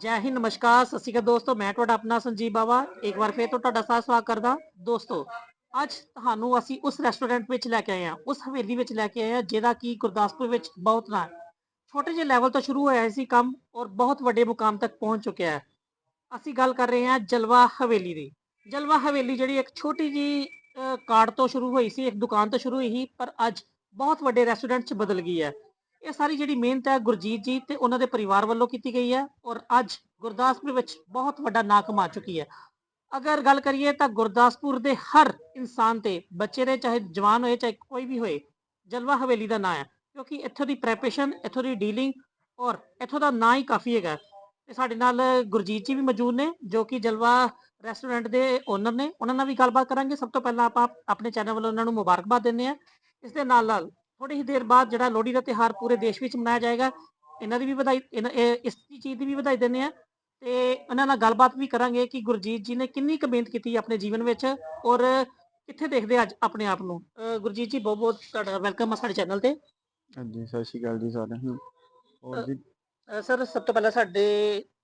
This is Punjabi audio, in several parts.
ਜੈ ਹਿੰਦ, ਨਮਸਕਾਰ, ਸਤਿ ਸ਼੍ਰੀ ਅਕਾਲ ਦੋਸਤੋ, ਮੈਂ ਤੁਹਾਡਾ ਆਪਣਾ ਸੰਜੀਵ ਬਾਵਾ, ਇੱਕ ਵਾਰ ਫੇਰ ਤੋਂ ਤੁਹਾਡਾ ਸਾਰਾ ਸਵਾਗਤ ਕਰਦਾ। ਦੋਸਤੋ, ਅੱਜ ਤੁਹਾਨੂੰ ਅਸੀਂ ਉਸ ਰੈਸਟੋਰੈਂਟ ਵਿੱਚ ਲੈ ਕੇ ਆਏ ਹਾਂ, ਉਸ ਹਵੇਲੀ ਵਿੱਚ ਲੈ ਕੇ ਆਏ ਹਾਂ, ਜਿਹਦਾ ਕਿ ਗੁਰਦਾਸਪੁਰ ਵਿੱਚ ਬਹੁਤ ਨਾ ਛੋਟੇ ਜਿਹੇ ਲੈਵਲ ਤੋਂ ਸ਼ੁਰੂ ਹੋਇਆ ਸੀ ਕੰਮ ਔਰ ਬਹੁਤ ਵੱਡੇ ਮੁਕਾਮ ਤੱਕ ਪਹੁੰਚ ਚੁੱਕਿਆ ਹੈ। ਅਸੀਂ ਗੱਲ ਕਰ ਰਹੇ ਹਾਂ ਜਲਵਾ ਹਵੇਲੀ ਦੀ। ਜਲਵਾ ਹਵੇਲੀ ਜਿਹੜੀ ਇੱਕ ਛੋਟੀ ਜੀ ਕਾਰਡ ਤੋਂ ਸ਼ੁਰੂ ਹੋਈ ਸੀ, ਇੱਕ ਦੁਕਾਨ ਤੋਂ ਸ਼ੁਰੂ ਹੋਈ ਸੀ, ਪਰ ਅੱਜ ਬਹੁਤ ਵੱਡੇ ਰੈਸਟੋਰੈਂਟ 'ਚ ਬਦਲ ਗਈ ਹੈ। ਇਹ ਸਾਰੀ ਜਿਹੜੀ ਮਿਹਨਤ ਹੈ ਗੁਰਜੀਤ ਜੀ ਤੇ ਉਹਨਾਂ ਦੇ ਪਰਿਵਾਰ ਵੱਲੋਂ ਕੀਤੀ ਗਈ ਹੈ ਔਰ ਅੱਜ ਗੁਰਦਾਸਪੁਰ ਵਿੱਚ ਬਹੁਤ ਵੱਡਾ ਨਾਂ ਕਮਾ ਚੁੱਕੀ ਹੈ। ਅਗਰ ਗੱਲ ਕਰੀਏ ਤਾਂ ਗੁਰਦਾਸਪੁਰ ਦੇ ਹਰ ਇਨਸਾਨ ਤੇ, ਬੱਚੇ ਦੇ ਚਾਹੇ ਜਵਾਨ ਹੋਏ ਚਾਹੇ ਕੋਈ ਵੀ ਹੋਏ, ਜਲਵਾ ਹਵੇਲੀ ਦਾ ਨਾਂ ਹੈ ਕਿਉਂਕਿ ਇੱਥੋਂ ਦੀ ਪ੍ਰੈਪਰੇਸ਼ਨ ਇੱਥੋਂ ਦੀ ਡੀਲਿੰਗ ਔਰ ਇੱਥੋਂ ਦਾ ਨਾਂ ਹੀ ਕਾਫੀ ਹੈਗਾ ਤੇ ਸਾਡੇ ਨਾਲ ਗੁਰਜੀਤ ਜੀ ਵੀ ਮੌਜੂਦ ਨੇ ਜੋ ਕਿ ਜਲਵਾ ਰੈਸਟੋਰੈਂਟ ਦੇ ਓਨਰ ਨੇ। ਉਹਨਾਂ ਨਾਲ ਵੀ ਗੱਲਬਾਤ ਕਰਾਂਗੇ। ਸਭ ਤੋਂ ਪਹਿਲਾਂ ਆਪਾਂ ਆਪਣੇ ਚੈਨਲ ਵੱਲੋਂ ਉਹਨਾਂ ਨੂੰ ਮੁਬਾਰਕਬਾਦ ਦਿੰਦੇ ਆ ਇਸ ਦੇ ਨਾਲ ਨਾਲ ਥੋੜੀ ਹੀ ਦੇਰ ਬਾਅਦ ਜਿਹੜਾ ਲੋਹੜੀ ਦਾ ਤਿਹਾਰ ਪੂਰੇ ਦੇਸ਼ ਵਿੱਚ ਮਨਾਇਆ ਜਾਏਗਾ ਇਹਨਾਂ ਦੀ ਵੀ ਵਧਾਈ ਇਹਨਾਂ- ਇਹ- ਇਸ ਚੀਜ਼ ਦੀ ਵੀ ਵਧਾਈ ਦਿੰਦੇ ਆ ਤੇ ਉਹਨਾਂ ਨਾਲ ਗੱਲਬਾਤ ਵੀ ਕਰਾਂਗੇ ਕਿ ਗੁਰਜੀਤ ਜੀ ਨੇ ਕਿੰਨੀ ਕੁ ਮਿਹਨਤ ਕੀਤੀ ਆਪਣੇ ਜੀਵਨ ਵਿੱਚ ਔਰ ਕਿੱਥੇ ਦੇਖਦੇ ਅੱਜ ਆਪਣੇ ਆਪ ਨੂੰ? ਅਹ ਗੁਰਜੀਤ ਜੀ ਬਹੁਤ ਬਹੁਤ ਤੁਹਾਡਾ ਵੈਲਕਮ ਆ ਸਾਡੇ ਚੈਨਲ ਤੇ। ਹਾਂਜੀ ਸਤਿ ਸ਼੍ਰੀ ਅਕਾਲ ਜੀ ਸਾਰਿਆਂ ਨੂੰ। ਹੋਰ ਜੀ? ਅਹ ਸਰ ਸਭ ਤੋਂ ਪਹਿਲਾਂ ਸਾਡੇ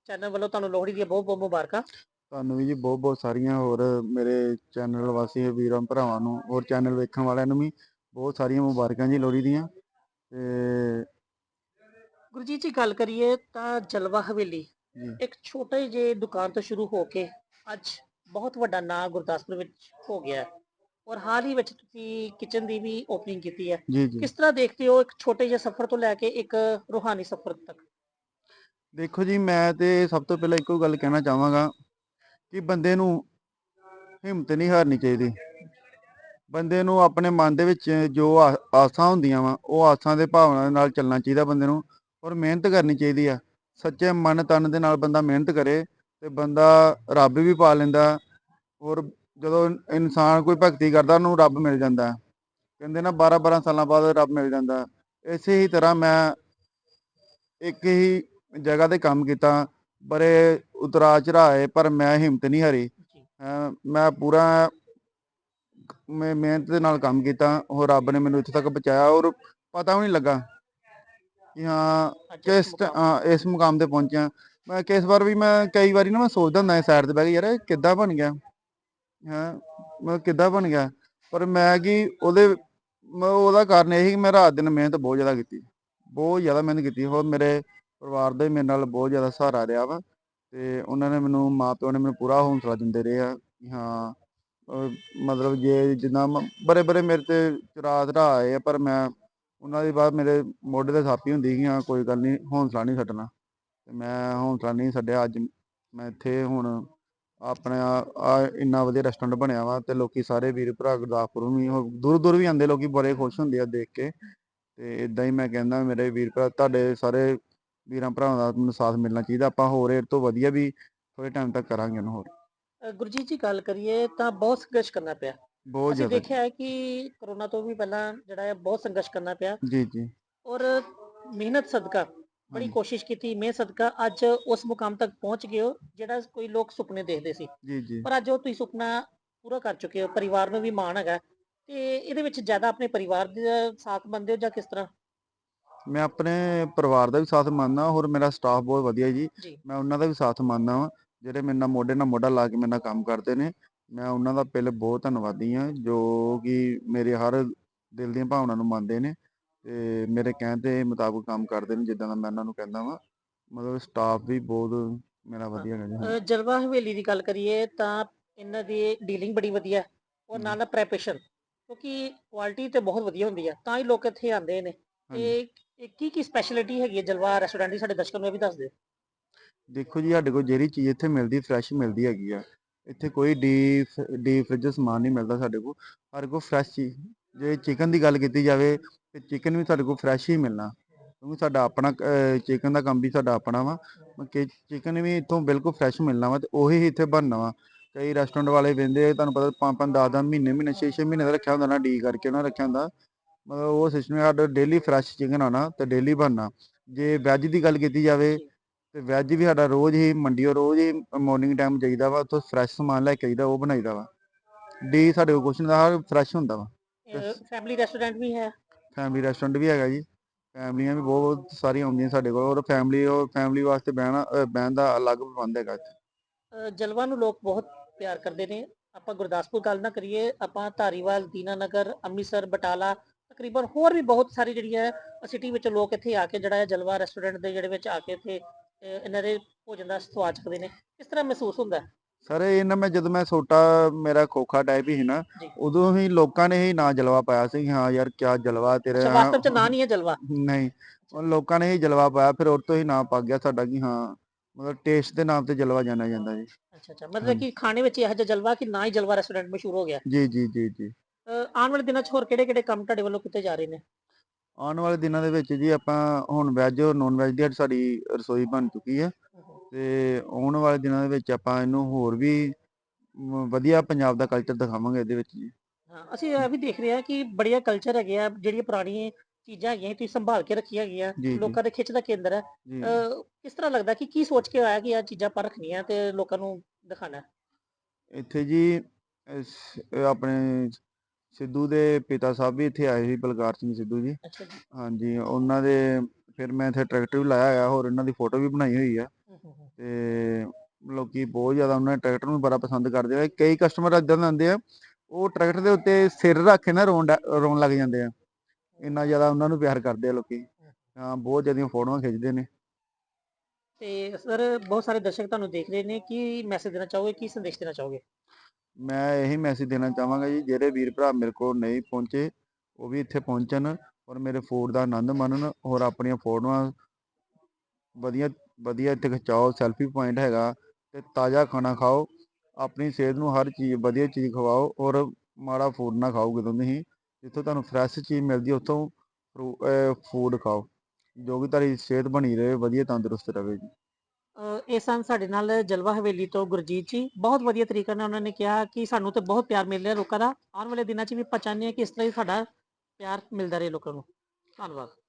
ਚੈਨਲ ਵੱਲੋਂ ਤੁਹਾਨੂੰ ਲੋਹੜੀ ਦੀਆਂ ਬਹੁਤ ਬਹੁਤ ਮੁਬਾਰਕਾਂ। ਤੁਹਾਨੂੰ ਵੀ ਜੀ ਬਹੁਤ ਬਹੁਤ ਸਾਰੀਆਂ ਹੋਰ ਮੇਰੇ ਚੈਨਲ ਵਾਸੀ ਵੀਰਾਂ ਭਰਾਵਾਂ ਨੂੰ ਹੋਰ ਚੈਨਲ ਵੇਖਣ ਵਾਲਿਆਂ ਨੂੰ ਵੀ ਬਹੁਤ ਸਾਰੀਆਂ ਮੁਬਾਰਕਾਂ ਜੀ ਲੋਹੜੀ ਦੀਆਂ ਤੇ ਗੁਰਜੀਤ ਜੀ ਗੱਲ ਕਰੀਏ ਤਾਂ ਜਲਵਾ ਹਵੇਲੀ ਜੀ। ਇੱਕ ਛੋਟੇ ਜਿਹੇ ਦੁਕਾਨ ਤੋਂ ਸ਼ੁਰੂ ਹੋ ਕੇ ਅੱਜ ਬਹੁਤ ਵੱਡਾ ਨਾਂ ਗੁਰਦਾਸਪੁਰ ਵਿੱਚ ਹੋ ਗਿਆ ਹੈ ਔਰ ਹਾਲ ਹੀ ਵਿੱਚ ਤੁਸੀਂ ਕਿਚਨ ਦੀ ਵੀ ਓਪਨਿੰਗ ਕੀਤੀ ਹੈ। ਜੀ ਜੀ। ਕਿਸ ਤਰ੍ਹਾਂ ਦੇਖਦੇ ਹੋ ਇੱਕ ਛੋਟੇ ਜਿਹੇ ਸਫ਼ਰ ਤੋਂ ਲੈ ਕੇ ਇੱਕ ਰੂਹਾਨੀ ਸਫ਼ਰ ਤੱਕ? ਦੇਖੋ ਜੀ ਮੈਂ ਤੇ ਸਭ ਤੋਂ ਪਹਿਲਾਂ ਇੱਕੋ ਗੱਲ ਕਹਿਣਾ ਚਾਹਾਂਗਾ ਕਿ ਬੰਦੇ ਨੂੰ ਹਿੰਮਤ ਨਹੀਂ ਹਾਰਨੀ ਚਾਹੀਦੀ। ਬੰਦੇ ਨੂੰ ਆਪਣੇ ਮਨ ਦੇ ਵਿੱਚ ਜੋ ਆ- ਆਸਾਂ ਹੁੰਦੀਆਂ ਵਾ ਉਹ ਆਸਾਂ ਦੇ ਭਾਵਨਾ ਦੇ ਨਾਲ ਚੱਲਣਾ ਚਾਹੀਦਾ ਬੰਦੇ ਨੂੰ ਔਰ ਮਿਹਨਤ ਕਰਨੀ ਚਾਹੀਦੀ ਆ। ਸੱਚੇ ਮਨ ਤਨ ਦੇ ਨਾਲ ਬੰਦਾ ਮਿਹਨਤ ਕਰੇ ਤੇ ਬੰਦਾ ਰੱਬ ਵੀ ਪਾ ਲੈਂਦਾ ਔਰ ਜਦੋਂ ਇਨਸਾਨ ਕੋਈ ਭਗਤੀ ਕਰਦਾ ਉਹਨੂੰ ਰੱਬ ਮਿਲ ਜਾਂਦਾ। ਕਹਿੰਦੇ ਨਾ 12 12 ਸਾਲਾਂ ਬਾਅਦ ਰੱਬ ਮਿਲ ਜਾਂਦਾ। ਇਸੇ ਹੀ ਤਰ੍ਹਾਂ ਮੈਂ ਇੱਕ ਹੀ ਜਗ੍ਹਾ ਤੇ ਕੰਮ ਕੀਤਾ ਬੜੇ ਉਤਰਾ ਚੜਾਏ ਪਰ ਮੈਂ ਹਿੰਮਤ ਨਹੀਂ ਹਾਰੀ। ਅਹ ਮੈਂ ਪੂਰਾ ਮੈਂ ਮਿਹਨਤ ਦੇ ਨਾਲ ਕੰਮ ਕੀਤਾ ਉਹ ਰੱਬ ਨੇ ਮੈਨੂੰ ਇੱਥੇ ਤੱਕ ਪਹੁੰਚਾਇਆ ਔਰ ਪਤਾ ਵੀ ਨਹੀਂ ਲੱਗਾ ਕਿ ਹਾਂ ਕਿਸ ਟ- ਹਾਂ, ਇਸ ਮੁਕਾਮ ਤੇ ਪਹੁੰਚਿਆ। ਮੈਂ ਕਿਸ ਵਾਰ ਵੀ ਮੈਂ ਕਈ ਵਾਰੀ ਨਾ ਮੈਂ ਸੋਚਦਾ ਹੁੰਦਾ ਸਾਈਡ ਤੇ ਬਹਿ ਕੇ ਯਾਰ ਇਹ ਕਿੱਦਾਂ ਬਣ ਗਿਆ? ਹਾਂ ਮੈਂ ਕਿੱਦਾਂ ਬਣ ਗਿਆ? ਪਰ ਮੈਂ ਕਿ ਉਹਦੇ ਮੈਂ ਉਹਦਾ ਕਾਰਨ ਇਹ ਸੀ ਕਿ ਮੈਂ ਰਾਤ ਦਿਨ ਮਿਹਨਤ ਬਹੁਤ ਜ਼ਿਆਦਾ ਕੀਤੀ। ਬਹੁਤ ਜ਼ਿਆਦਾ ਮਿਹਨਤ ਕੀਤੀ। ਹੋਰ ਮੇਰੇ ਪਰਿਵਾਰ ਦਾ ਵੀ ਮੇਰੇ ਨਾਲ ਬਹੁਤ ਜ਼ਿਆਦਾ ਸਹਾਰਾ ਰਿਹਾ ਵਾ। ਤੇ ਉਹਨਾਂ ਨੇ ਮੈਨੂੰ ਮਾਂ ਪਿਓ ਨੇ ਮੈਨੂੰ ਪੂਰਾ ਹੌਸਲਾ ਦਿੰਦੇ ਰਹੇ ਆ ਕਿ ਹਾਂ ਮਤਲਬ ਜੇ ਜਿੱਦਾਂ ਬੜੇ ਬਰੇ ਮੇਰੇ ਤੇ ਚੁਰਾ ਚੜਾ ਆਏ ਆ, ਪਰ ਮੈਂ ਉਹਨਾਂ ਦੇ ਬਾਅਦ ਮੇਰੇ ਮੋਢੇ ਤੇ ਥਾਪੀ ਹੁੰਦੀ ਕਿ ਹਾਂ ਕੋਈ ਗੱਲ ਨਹੀਂ, ਹੌਂਸਲਾ ਨਹੀਂ ਛੱਡਣਾ। ਤੇ ਮੈਂ ਹੌਂਸਲਾ ਨਹੀਂ ਛੱਡਿਆ, ਅੱਜ ਮੈਂ ਇੱਥੇ ਹੁਣ ਆਪਣਾ ਆ ਇੰਨਾ ਵਧੀਆ ਰੈਸਟੋਰੈਂਟ ਬਣਿਆ ਵਾ, ਤੇ ਲੋਕੀ ਸਾਰੇ ਵੀਰ ਭਰਾ ਗੁਰਦਾਸਪੁਰੋਂ ਵੀ ਦੂਰ ਦੂਰ ਵੀ ਆਉਂਦੇ, ਲੋਕੀ ਬੜੇ ਖੁਸ਼ ਹੁੰਦੇ ਆ ਦੇਖ ਕੇ। ਤੇ ਇਦਾਂ ਹੀ ਮੈਂ ਕਹਿੰਦਾ ਮੇਰੇ ਵੀਰ ਭਰਾ, ਤੁਹਾਡੇ ਸਾਰੇ ਵੀਰਾਂ ਭਰਾਵਾਂ ਦਾ ਸਾਥ ਮਿਲਣਾ ਚਾਹੀਦਾ, ਆਪਾਂ ਹੋਰ ਇਹ ਤੋਂ ਵਧੀਆ ਵੀ ਥੋੜੇ ਟਾਈਮ ਤੱਕ ਕਰਾਂਗੇ ਇਹਨੂੰ ਹੋਰ। ਗੁਰਜੀਤ ਜੀ ਗੱਲ ਕਰੀਏ ਤਾਂ ਬਹੁਤ ਸੰਘਰਸ਼ ਕਰਨਾ ਪਿਆ। ਬਹੁਤ ਅਸੀਂ ਜ਼ਿਆਦਾ। ਦੇਖਿਆ ਹੈ ਕਿ ਕਰੋਨਾ ਤੋਂ ਵੀ ਪਹਿਲਾਂ ਜਿਹੜਾ ਹੈ ਬਹੁਤ ਸੰਘਰਸ਼ ਕਰਨਾ ਪਿਆ। ਜੀ ਜੀ। ਔਰ ਮਿਹਨਤ ਸਦਕਾ ਬੜੀ ਹਾਂਜੀ, ਕੋਸ਼ਿਸ਼ ਕੀਤੀ ਮਿਹਨਤ ਸਦਕਾ ਅੱਜ ਉਸ ਮੁਕਾਮ ਤੱਕ ਪਹੁੰਚ ਗਏ ਹੋ ਜਿਹੜਾ ਕੋਈ ਲੋਕ ਸੁਪਨੇ ਦੇਖਦੇ ਸੀ। ਜੀ ਜੀ। ਪਰ ਅੱਜ ਉਹ ਤੁਸੀਂ ਸੁਪਨਾ ਪੂਰਾ ਕਰ ਚੁੱਕੇ ਹੋ ਪਰਿਵਾਰ ਨੂੰ ਵੀ ਮਾਣ ਹੈਗਾ। ਤੇ ਇਹਦੇ ਵਿੱਚ ਜ਼ਿਆਦਾ ਆਪਣੇ ਪਰਿਵਾਰ ਦਾ ਸਾਥ ਮੰਨਦੇ ਹੋ ਜਾਂ ਕਿਸ ਤਰ੍ਹਾਂ? ਮੈਂ ਆਪਣੇ ਪਰਿਵਾਰ ਦਾ ਵੀ ਸਾਥ ਮੰਨਦਾ ਹੋਰ ਮੇਰਾ ਸਟਾਫ ਬਹੁਤ ਵਧੀਆ ਜੀ। ਜੀ। ਮੈਂ ਉਹਨਾਂ ਦਾ ਵੀ ਸਾਥ ਮੰਨਦਾ ਵਾਂ। ਜਿਹੜੇ ਮੇਰੇ ਨਾਲ ਮੋਢੇ ਨਾਲ ਮੋਢਾ ਲਾ ਕੇ ਮੇਰੇ ਨਾਲ ਕੰਮ ਕਰਦੇ ਨੇ ਮੈਂ ਉਹਨਾਂ ਦਾ ਪਹਿਲੇ ਬਹੁਤ ਧੰਨਵਾਦੀ ਹਾਂ ਜੋ ਕਿ ਮੇਰੇ ਹਰ ਦਿਲ ਦੀਆਂ ਭਾਵਨਾ ਨੂੰ ਮੰਨਦੇ ਨੇ ਤੇ ਮੇਰੇ ਕਹਿਣ ਦੇ ਮੁਤਾਬਕ ਕੰਮ ਕਰਦੇ ਨੇ ਜਿੱਦਾਂ ਦਾ ਮੈਂ ਉਹਨਾਂ ਨੂੰ ਕਹਿੰਦਾ ਵਾਂ। ਮਤਲਬ ਸਟਾਫ ਵੀ ਬਹੁਤ ਮੇਰਾ ਵਧੀਆ ਹੈਗਾ ਜੀ। ਜਲਵਾ ਹਵੇਲੀ ਦੀ ਗੱਲ ਕਰੀਏ ਤਾਂ ਇਹਨਾਂ ਦੀ ਡੀਲਿੰਗ ਬੜੀ ਵਧੀਆ ਔਰ ਨਾਲ ਨਾਲ ਪ੍ਰੈਪਰੇਸ਼ਨ ਕਿਉਂਕਿ ਕੁਆਲਿਟੀ ਤੇ ਬਹੁਤ ਵਧੀਆ ਹੁੰਦੀ ਹੈ ਤਾਂ ਹੀ ਲੋਕ ਇੱਥੇ ਆਉਂਦੇ ਨੇ। ਤੇ ਇਹ ਕੀ ਕੀ ਸਪੈਸ਼ਲਿਟੀ ਹੈਗੀ ਹੈ ਜਲਵਾ ਰੈਸਟੋਰੈਂਟ ਦੀ ਸਾਡੇ ਦਰਸ਼ਕਾਂ ਨੂੰ ਇਹ ਵੀ ਦੱਸ ਦਿਓ। ਦੇਖੋ ਜੀ, ਸਾਡੇ ਕੋਲ ਜਿਹੜੀ ਚੀਜ਼ ਇੱਥੇ ਮਿਲਦੀ ਫਰੈਸ਼ ਮਿਲਦੀ ਹੈਗੀ ਆ। ਇੱਥੇ ਕੋਈ ਡੀ ਡੀ ਫ੍ਰਿਜ ਸਮਾਨ ਨਹੀਂ ਮਿਲਦਾ ਸਾਡੇ ਕੋਲ। ਸਾਡੇ ਕੋਲ ਫਰੈਸ਼ ਚੀਜ਼ ਜੇ ਚਿਕਨ ਦੀ ਗੱਲ ਕੀਤੀ ਜਾਵੇ, ਤੇ ਚਿਕਨ ਵੀ ਸਾਡੇ ਕੋਲ ਫਰੈਸ਼ ਹੀ ਮਿਲਣਾ। ਕਿਉਂਕਿ ਸਾਡਾ ਆਪਣਾ ਚਿਕਨ ਦਾ ਕੰਮ ਵੀ ਸਾਡਾ ਆਪਣਾ ਵਾ। ਕਿ ਚਿਕਨ ਵੀ ਇੱਥੋਂ ਬਿਲਕੁਲ ਫਰੈਸ਼ ਮਿਲਣਾ ਵਾ ਤੇ ਉਹੀ ਇੱਥੇ ਬਣਨਾ ਵਾ। ਕਈ ਰੈਸਟੋਰੈਂਟ ਵਾਲੇ ਵੰਦੇ ਤੁਹਾਨੂੰ ਪਤਾ ਪੰਜ ਪੰਜ 10 10 ਮਹੀਨੇ ਮਹੀਨੇ 6 6 ਮਹੀਨੇ ਦਾ ਰੱਖਿਆ ਹੁੰਦਾ ਨਾ, ਡੀ ਕਰਕੇ ਉਹਨਾਂ ਰੱਖਿਆ ਹੁੰਦਾ। ਮਤਲਬ ਉਹ ਸਿਸਟਮ ਸਾਡਾ ਡੇਲੀ ਫਰੈਸ਼ ਚਿਕਨ ਆਉਣਾ ਤੇ ਡੇਲੀ ਬਣਨਾ। ਜੇ ਵੈਜ ਦੀ ਗੱਲ ਕੀਤੀ ਜਾਵੇ ਤੇ ਵੈਜ ਵੀ ਸਾਡਾ ਰੋਜ਼ ਹੀ ਮੰਡੀਓ ਰੋਜ਼ ਹੀ ਮਾਰਨਿੰਗ ਟਾਈਮ ਜਾਈਦਾ ਵਾ ਉੱਥੋਂ ਫਰੈਸ਼ ਸਮਾਨ ਲੈ ਕੇ ਆਈਦਾ ਉਹ ਬਣਾਈਦਾ ਵਾ। ਡੀ ਸਾਡੇ ਕੋਲ ਕੁਛ ਨਹੀਂ ਦਾ ਫਰੈਸ਼ ਹੁੰਦਾ ਵਾ। ਫੈਮਿਲੀ ਰੈਸਟੋਰੈਂਟ ਵੀ ਹੈ? ਫੈਮਿਲੀ ਰੈਸਟੋਰੈਂਟ ਵੀ ਹੈਗਾ ਜੀ। ਫੈਮਲੀਆਂ ਵੀ ਬਹੁਤ ਸਾਰੀਆਂ ਆਉਂਦੀਆਂ ਸਾਡੇ ਕੋਲ ਔਰ ਫੈਮਲੀ ਉਹ ਫੈਮਲੀ ਵਾਸਤੇ ਬਹਿਣਾ ਬਹਿਣ ਦਾ ਅਲੱਗ ਪ੍ਰਬੰਧ ਹੈਗਾ ਇੱਥੇ। ਜਲਵਾ ਨੂੰ ਲੋਕ ਬਹੁਤ ਪਿਆਰ ਕਰਦੇ ਨੇ। ਆਪਾਂ ਗੁਰਦਾਸਪੁਰ ਗੱਲ ਨਾ ਕਰੀਏ ਆਪਾਂ ਧਾਰੀਵਾਲ ਦੀਨਾਨਗਰ ਅੰਮ੍ਰਿਤਸਰ ਬਟਾਲਾ ਤਕਰੀਬਨ ਹੋਰ ਵੀ ਬਹੁਤ ਸਾਰੀ ਜਿਹੜੀ ਹੈ ਸਿਟੀ ਵਿੱਚ ਲੋਕ ਇੱਥੇ ਆ ਕੇ ਜਿਹੜਾ ਹੈ ਜਲਵਾ ਰੈਸਟੋਰੈਂਟ ਦੇ ਜਿਹੜੇ ਵਿੱਚ ਆ ਕੇ ਇੱਥੇ ਇਹਨਾਂ ਦੇ ਭੋਜਨ ਦਾ ਸਵਾਦ ਚੱਖਦੇ ਨੇ। ਕਿਸ ਤਰ੍ਹਾਂ ਮਹਿਸੂਸ ਹੁੰਦਾ? ਹੈ? ਸਰ ਇਹ ਨਾ ਮੈਂ ਜਦੋਂ ਮੈਂ ਛੋਟਾ ਮੇਰਾ ਖੋਖਾ ਟਾਈਪ ਹੀ ਸੀ ਨਾ ਜੀ। ਉਦੋਂ ਹੀ ਲੋਕਾਂ ਨੇ ਹੀ ਨਾਂ ਜਲਵਾ ਪਾਇਆ ਸੀ। ਕਿ ਹਾਂ ਯਾਰ ਕਿਆ ਜਲਵਾ ਤੇਰੇ। ਅੱਛਾ ਵਾਸਤਵ ਚ ਨਾਂ ਨਹੀਂ ਹੈ ਜਲਵਾ? ਨਹੀਂ ਉਹ ਲੋਕਾਂ ਨੇ ਹੀ ਜਲਵਾ ਪਾਇਆ ਫਿਰ ਉਹ ਤੋਂ ਹੀ ਨਾਂ ਪਾ ਗਿਆ ਸਾਡਾ ਕਿ ਹਾਂ ਮਤਲਬ ਟੇਸਟ ਦੇ ਨਾਮ ਤੇ ਜਲਵਾ ਜਾਣਿਆ ਜਾਂਦਾ ਜੀ। ਅੱਛਾ ਅੱਛਾ ਮਤਲਬ ਕਿ ਖਾਣੇ ਵਿੱਚ ਇਹੋ ਜਿਹਾ ਜਲਵਾ ਕਿ ਨਾ ਹੀ ਜਲਵਾ ਰੈਸਟੋਰੈਂਟ ਮਸ਼ਹੂਰ ਹੋ ਗਿਆ। ਜੀ ਜੀ ਜੀ ਜੀ। ਆਉਣ ਵਾਲੇ ਦਿਨਾਂ 'ਚ ਹੋਰ ਕਿਹੜੇ ਕਿਹੜੇ ਕੰਮ ਤੁਹਾਡੇ ਵੱਲੋਂ ਕੀਤੇ ਜਾ ਰਹੇ ਨੇ? ਆਉਣ ਵਾਲੇ ਦਿਨਾਂ ਦੇ ਵਿੱਚ ਜੀ ਆਪਾਂ ਹੁਣ ਵੈਜ ਔਰ ਨੌਨ ਵੈਜ ਦੀ ਸਾਡੀ ਰਸੋਈ ਬਣ ਚੁੱਕੀ ਹੈ। ਤੇ ਆਉਣ ਵਾਲੇ ਦਿਨਾਂ ਦੇ ਵਿੱਚ ਆਪਾਂ ਇਹਨੂੰ ਹੋਰ ਵੀ ਮ, ਵਧੀਆ ਪੰਜਾਬ ਦਾ ਕਲਚਰ ਦਿਖਾਵਾਂਗੇ ਇਹਦੇ ਵਿੱਚ ਜੀ। ਹਾਂ ਅਸੀਂ ਇਹ ਵੀ ਦੇਖ ਰਹੇ ਹਾਂ ਕਿ ਬੜੀਆ ਕਲਚਰ ਹੈਗੇ ਆ ਜਿਹੜੀਆਂ ਪੁਰਾਣੀਆਂ ਚੀਜ਼ਾਂ ਹੈਗੀਆਂ ਤੁਸੀਂ ਸੰਭਾਲ ਕੇ ਰੱਖੀਆਂ ਹੈਗੀਆਂ ਜੀ, ਜੀ। ਲੋਕਾਂ ਦੇ ਖਿੱਚ ਦਾ ਕੇਂਦਰ ਹੈ। ਜੀ। ਕਿਸ ਤਰ੍ਹਾਂ ਲੱਗਦਾ ਕਿ ਕੀ ਸੋਚ ਕੇ ਆਇਆ ਕਿ ਇਹ ਚੀਜ਼ਾਂ ਆਪਾਂ ਰੱਖਣੀਆਂ ਤੇ ਲੋਕਾਂ ਨੂੰ ਦਿਖਾਣਾ ਇੱਥੇ ਜੀ ਇਸ- ਇਹ ਆਪਣੇ ਸਿੱਧੂ ਦੇ ਪਿਤਾ ਸਾਹਿਬ ਵੀ ਇੱਥੇ ਆਏ ਸੀ ਬਲਕਾਰ ਸਿੰਘ ਸਿੱਧੂ ਜੀ। ਅੱਛਾ ਜੀ। ਹਾਂਜੀ ਉਹਨਾਂ ਦੇ ਫਿਰ ਮੈਂ ਇੱਥੇ ਟਰੈਕਟਰ ਵੀ ਲਾਇਆ ਹੋਇਆ ਹੋਰ ਇਹਨਾਂ ਦੀ ਫੋਟੋ ਵੀ ਬਣਾਈ ਹੋਈ ਆ। ਤੇ ਲੋਕੀ ਬਹੁਤ ਜ਼ਿਆਦਾ ਉਹਨਾਂ ਦੇ ਟਰੈਕਟਰ ਨੂੰ ਬੜਾ ਪਸੰਦ ਕਰਦੇ ਆ। ਕਈ ਕਸਟਮਰ ਇਦਾਂ ਦੇ ਆਉਂਦੇ ਆ ਉਹ ਟਰੈਕਟਰ ਦੇ ਉੱਤੇ ਸਿਰ ਰੱਖ ਕੇ ਨਾ ਰੋਣ ਰੋਣ ਲੱਗ ਜਾਂਦੇ ਆ। ਇੰਨਾ ਜ਼ਿਆਦਾ ਉਹਨਾਂ ਨੂੰ ਪਿਆਰ ਕਰਦੇ ਆ ਲੋਕੀ। ਹਾਂ ਬਹੁਤ ਜ਼ਿਆਦੀਆਂ ਫੋਟੋਆਂ ਖਿੱਚਦੇ ਨੇ। ਤੇ ਸਰ ਬਹੁਤ ਸਾਰੇ ਦਰਸ਼ਕ ਤੁਹਾਨੂੰ ਦੇਖ ਰਹੇ ਨੇ ਕੀ ਮੈਸੇਜ ਦੇਣਾ ਚਾਹੋਗੇ ਕੀ ਸੰਦੇਸ਼ ਦੇਣਾ ਚਾਹੋਗੇ? ਮੈਂ ਇਹੀ ਮੈਸੇਜ ਦੇਣਾ ਚਾਹਾਂਗਾ ਜੀ, ਜਿਹੜੇ ਵੀਰ ਭਰਾ ਮੇਰੇ ਕੋਲ ਨਹੀਂ ਪਹੁੰਚੇ, ਉਹ ਵੀ ਇੱਥੇ ਪਹੁੰਚਣ ਔਰ ਮੇਰੇ ਫੂਡ ਦਾ ਆਨੰਦ ਮਾਣਨ ਔਰ ਆਪਣੀਆਂ ਫੋਟੋਆਂ ਵਧੀਆ ਵਧੀਆ ਇੱਥੇ ਖਿਚਾਓ ਸੈਲਫੀ ਪੁਆਇੰਟ ਹੈਗਾ ਤੇ ਤਾਜ਼ਾ ਖਾਣਾ ਖਾਓ, ਆਪਣੀ ਸਿਹਤ ਨੂੰ ਹਰ ਚੀਜ਼, ਵਧੀਆ ਚੀਜ਼ ਖਵਾਓ ਔਰ ਮਾੜਾ ਫੂਡ ਨਾ ਖਾਓ ਕਿਤੋਂ ਨਹੀਂ ਜਿੱਥੋਂ ਤੁਹਾਨੂੰ ਫਰੈਸ਼ ਚੀਜ਼ ਮਿਲਦੀ ਉੱਥੋਂ ਫੂਡ ਖਾਓ, ਜੋ ਕਿ ਤੁਹਾਡੀ ਸਿਹਤ ਬਣੀ ਰਹੇ, ਵਧੀਆ ਤੰਦਰੁਸਤ ਰਹੇ ਜੀ। ਇਹ ਸਨ ਸਾਡੇ ਨਾਲ ਜਲਵਾ ਹਵੇਲੀ ਤੋਂ ਗੁਰਜੀਤ ਜੀ। ਬਹੁਤ ਵਧੀਆ ਤਰੀਕੇ ਨਾਲ ਉਹਨਾਂ ਨੇ ਕਿਹਾ ਕਿ ਸਾਨੂੰ ਤੇ ਬਹੁਤ ਪਿਆਰ ਮਿਲ ਰਿਹਾ ਲੋਕਾਂ ਦਾ। ਆਉਣ ਵਾਲੇ ਦਿਨਾਂ 'ਚ ਵੀ ਆਪਾਂ ਚਾਹੁੰਦੇ ਹਾਂ ਕਿ ਇਸ ਤਰ੍ਹਾਂ ਹੀ ਸਾਡਾ ਪਿਆਰ ਮਿਲਦਾ ਰਹੇ ਲੋਕਾਂ ਨੂੰ। ਧੰਨਵਾਦ।